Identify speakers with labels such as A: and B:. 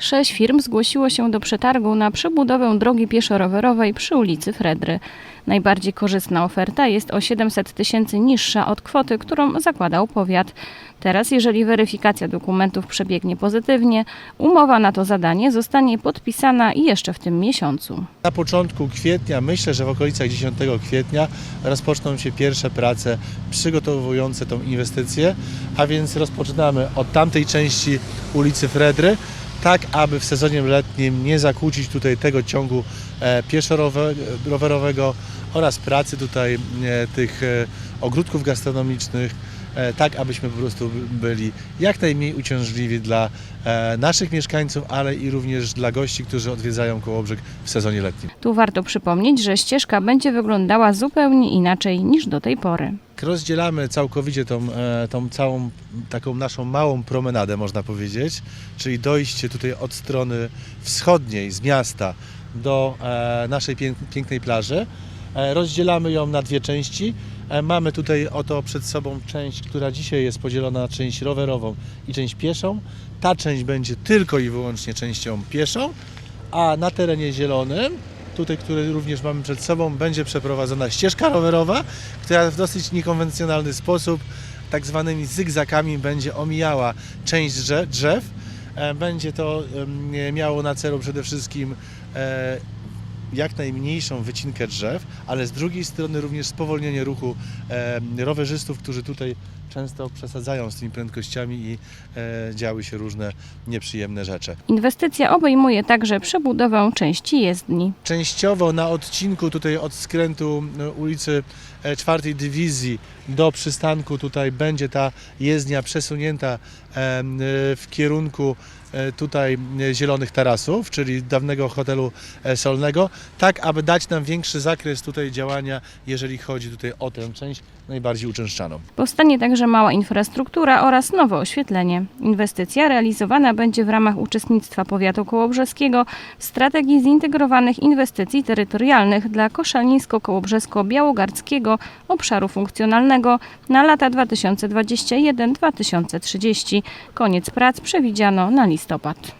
A: Sześć firm zgłosiło się do przetargu na przebudowę drogi pieszo-rowerowej przy ulicy Fredry. Najbardziej korzystna oferta jest o 700 tysięcy niższa od kwoty, którą zakładał powiat. Teraz, jeżeli weryfikacja dokumentów przebiegnie pozytywnie, umowa na to zadanie zostanie podpisana jeszcze w tym miesiącu.
B: Na początku kwietnia, myślę, że w okolicach 10 kwietnia rozpoczną się pierwsze prace przygotowujące tą inwestycję, a więc rozpoczynamy od tamtej części ulicy Fredry, tak aby w sezonie letnim nie zakłócić tutaj tego ciągu e, pieszo-rowerowego oraz pracy tutaj e, tych e, ogródków gastronomicznych, tak abyśmy po prostu byli jak najmniej uciążliwi dla naszych mieszkańców, ale i również dla gości, którzy odwiedzają Kołobrzeg w sezonie letnim.
A: Tu warto przypomnieć, że ścieżka będzie wyglądała zupełnie inaczej niż do tej pory.
B: Rozdzielamy całkowicie tą, e, tą całą taką naszą małą promenadę, można powiedzieć, czyli dojście tutaj od strony wschodniej z miasta do e, naszej pięk- pięknej plaży. E, Rozdzielamy ją na dwie części. Mamy tutaj oto przed sobą część, która dzisiaj jest podzielona na część rowerową i część pieszą. Ta część będzie tylko i wyłącznie częścią pieszą, a na terenie zielonym, tutaj, który również mamy przed sobą, będzie przeprowadzona ścieżka rowerowa, która w dosyć niekonwencjonalny sposób, tak zwanymi zygzakami, będzie omijała część drze- drzew. E, Będzie to miało na celu przede wszystkim e, jak najmniejszą wycinkę drzew, ale z drugiej strony również spowolnienie ruchu rowerzystów, którzy tutaj często przesadzają z tymi prędkościami i e, działy się różne nieprzyjemne rzeczy.
A: Inwestycja obejmuje także przebudowę części jezdni.
B: Częściowo na odcinku tutaj od skrętu e, ulicy e, czwartej Dywizji do przystanku tutaj będzie ta jezdnia przesunięta w kierunku tutaj zielonych tarasów, czyli dawnego hotelu solnego, tak aby dać nam większy zakres tutaj działania, jeżeli chodzi tutaj o tę część najbardziej uczęszczaną.
A: Powstanie także mała infrastruktura oraz nowe oświetlenie. Inwestycja realizowana będzie w ramach uczestnictwa powiatu kołobrzeskiego w strategii zintegrowanych inwestycji terytorialnych dla koszalińsko-kołobrzesko-białogardzkiego obszaru funkcjonalnego na lata 2021-2030. Koniec prac przewidziano na listopad.